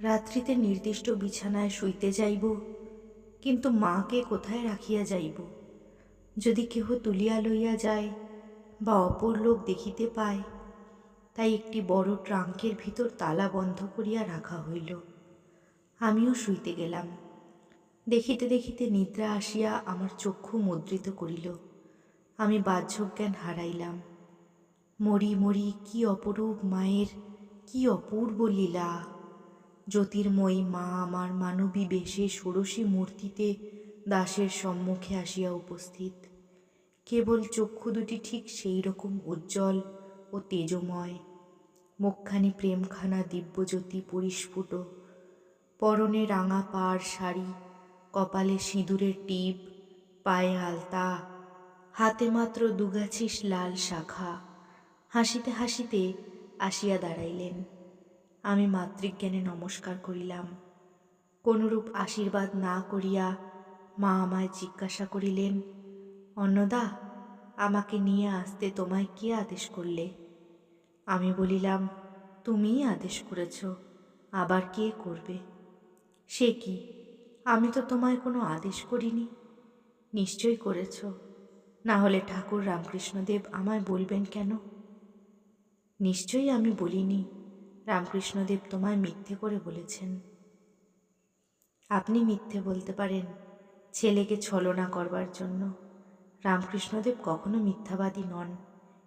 রাত্রিতে নির্দিষ্ট বিছানায় শুইতে যাইব, কিন্তু মাকে কোথায় রাখিয়া যাইব? যদি কেহ তুলিয়া লইয়া যায় বা অপর লোক দেখিতে পায়, তাই একটি বড় ট্রাঙ্কের ভিতর তালা বন্ধ করিয়া রাখা হইল। আমিও শুইতে গেলাম। দেখিতে দেখিতে নিদ্রা আসিয়া আমার চক্ষু মুদ্রিত করিল। আমি বাহ্যজ্ঞান হারাইলাম। মরি মরি কি অপরূপ মায়ের, কি অপূর্ব লীলা! জ্যোতির্ময়ী মা আমার মানবী বেশে ষোড়শী মূর্তিতে দাসের সম্মুখে আসিয়া উপস্থিত। কেবল চক্ষু দুটি ঠিক সেই রকম উজ্জ্বল ও তেজময়। মুখখানি প্রেমখানা দিব্যজ্যোতি পরিস্ফুট। পরনে রাঙা পাড় শাড়ি, কপালে সিঁদুরের টিপ, পায়ে আলতা। হাতে মাত্র দুগাছিস লাল শাখা। হাসিতে হাসিতে আসিয়া দাঁড়াইলেন। আমি মাতৃজ্ঞানে নমস্কার করিলাম। কোনরূপ আশীর্বাদ না করিয়া মা আমায় জিজ্ঞাসা করিলেন, অন্নদা, আমাকে নিয়ে আসতে তোমায় কে আদেশ করলে? আমি বলিলাম, তুমিই আদেশ করেছ, আবার কে করবে? সে কি? আমি তো তোমায় কোনো আদেশ করিনি। নিশ্চয়ই করেছ। না হলে ঠাকুর রামকৃষ্ণদেব আমায় বলবেন কেন? নিশ্চয়ই আমি বলিনি। রামকৃষ্ণদেব তোমায় মিথ্যে করে বলেছেন। আপনি মিথ্যে বলতে পারেন, ছেলেকে ছলনা করবার জন্য। রামকৃষ্ণদেব কখনো মিথ্যাবাদী নন,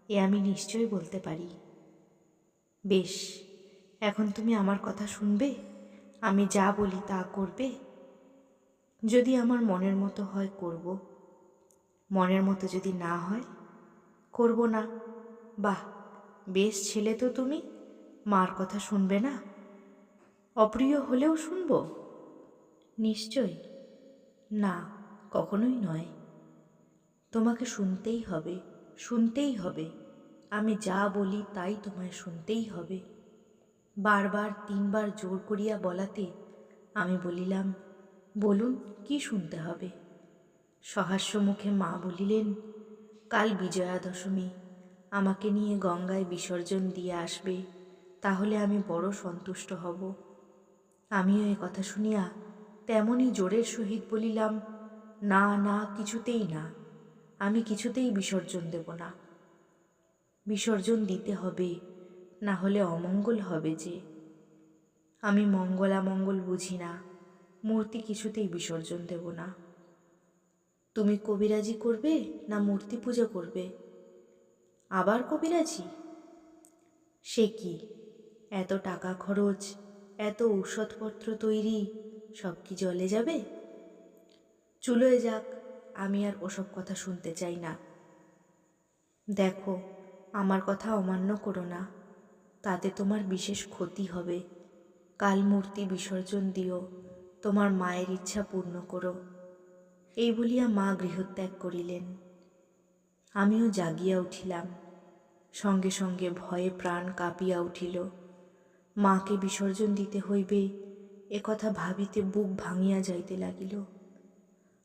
এ আমি নিশ্চয়ই বলতে পারি। বেশ, এখন তুমি আমার কথা শুনবে? আমি যা বলি তা করবে? যদি আমার মনের মতো হয়, করব। মনের মতো যদি না হয়, করব না। বাহ, বেশ ছেলে তো তুমি। মার কথা শুনবে না? অপ্রিয় হলেও শুনব? নিশ্চয় না, কখনোই নয়। তোমাকে শুনতেই হবে শুনতেই হবে। আমি যা বলি তাই তোমায় শুনতেই হবে। বারবার, তিনবার জোর করিয়া বলাতে আমি বলিলাম, বলুন, কি শুনতে হবে? সহাস্য মুখে মা বলিলেন, কাল বিজয়া দশমী আমাকে নিয়ে গঙ্গায় বিসর্জন দিয়ে আসবে। তাহলে আমি বড় সন্তুষ্ট হব। আমিও এ কথা শুনিয়া তেমনই জোরের সহিত বলিলাম, না না, কিছুতেই না। আমি কিছুতেই বিসর্জন দেব না। বিসর্জন দিতে হবে, না হলে অমঙ্গল হবে যে। আমি মঙ্গলামঙ্গল বুঝি না, মূর্তি কিছুতেই বিসর্জন দেব না। তুমি কবিরাজি করবে না মূর্তি পূজা করবে? আবার কবিরাজি? সে কি? এত টাকা খরচ, এত ঔষধপত্র তৈরি, সব কি জলে যাবে? চুলোয় যাক, আমি আর ওসব কথা শুনতে চাই না। দেখো, আমার কথা অমান্য করো না। তাতে তোমার বিশেষ ক্ষতি হবে। কাল মূর্তি বিসর্জন দিও, তোমার মায়ের ইচ্ছা পূর্ণ করো। এই বলিয়া মা গৃহত্যাগ করিলেন। আমিও জাগিয়া উঠিলাম। সঙ্গে সঙ্গে ভয়ে প্রাণ কাঁপিয়া উঠিল। মাকে বিসর্জন দিতে হইবে, এ কথা ভাবিতে বুক ভাঙিয়া যাইতে লাগিল।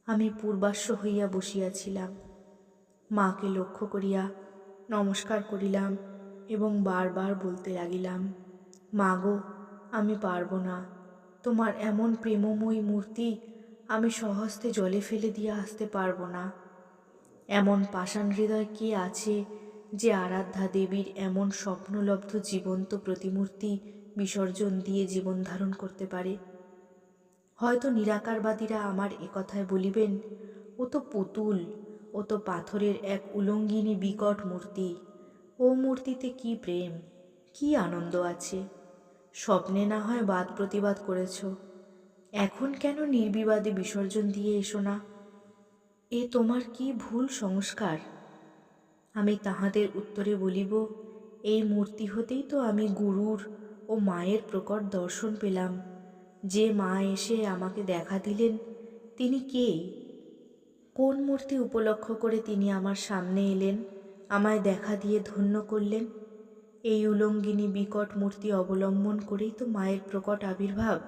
আমি পূর্বাশ্ব হইয়া বসিয়াছিলাম। মাকে লক্ষ্য করিয়া নমস্কার করিলাম এবং বারবার বলতে লাগিলাম, মা গো, আমি পারব না। তোমার এমন প্রেমময়ী মূর্তি আমি সহস্তে জলে ফেলে দিয়ে আসতে পারব না। এমন পাষাণ হৃদয় কে আছে যে আরাধ্যা দেবীর এমন স্বপ্নলব্ধ জীবন্ত প্রতিমূর্তি বিসর্জন দিয়ে জীবন ধারণ করতে পারে। হয়তো নিরাকারবাদীরা আমার একথায় বলিবেন, ও তো পুতুল, ও তো পাথরের এক উলঙ্গিনী বিকট মূর্তি, ও মূর্তিতে কি প্রেম, কি আনন্দ আছে। স্বপ্নে না হয় বাদ প্রতিবাদ করেছ। এখন কেন নির্বিবাদে বিসর্জন দিয়ে এসো না? এ তোমার কি ভুল সংস্কার? আমি তাহাদের উত্তরে বলিব, এই মূর্তি হতেই তো আমি গুরুর ও মায়ের প্রকট দর্শন পেলাম। যে মা এসে আমাকে দেখা দিলেন, তিনি কে? কোন মূর্তি উপলক্ষ করে তিনি আমার সামনে এলেন, আমায় দেখা দিয়ে ধন্য করলেন? এই উলঙ্গিনী বিকট মূর্তি অবলম্বন করেই তো মায়ের প্রকট আবির্ভাব,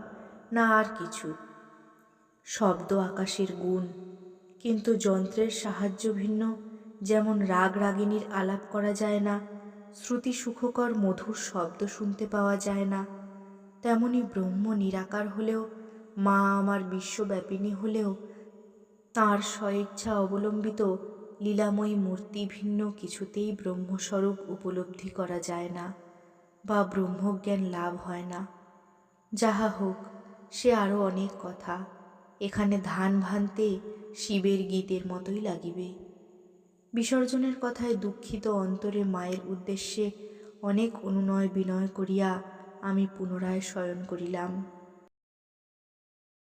না আর কিছু? শব্দ আকাশের গুণ, কিন্তু যন্ত্রের সাহায্য ভিন্ন, যেমন রাগ রাগিনীর আলাপ করা যায় না শ্রুতি সুখকর মধুর শব্দ শুনতে পাওয়া যায় না। তেমনি ব্রহ্ম নিরাকার হলেও, মা আমার বিশ্বব্যাপিনী হলেও, তাঁর স্বইচ্ছা অবলম্বিত লীলাময়ী মূর্তি ভিন্ন কিছুতেই ব্রহ্মস্বরূপ উপলব্ধি করা যায় না বা ব্রহ্মজ্ঞান লাভ হয় না। যাহা হোক, সে আরও অনেক কথা, এখানে ধান ভানতে শিবের গীতের মতোই লাগিবে। বিসর্জনের কথায় দুঃখিত অন্তরে মায়ের উদ্দেশ্যে অনেক অনুনয় বিনয় করিয়া আমি পুনরায় শয়ন করিলাম।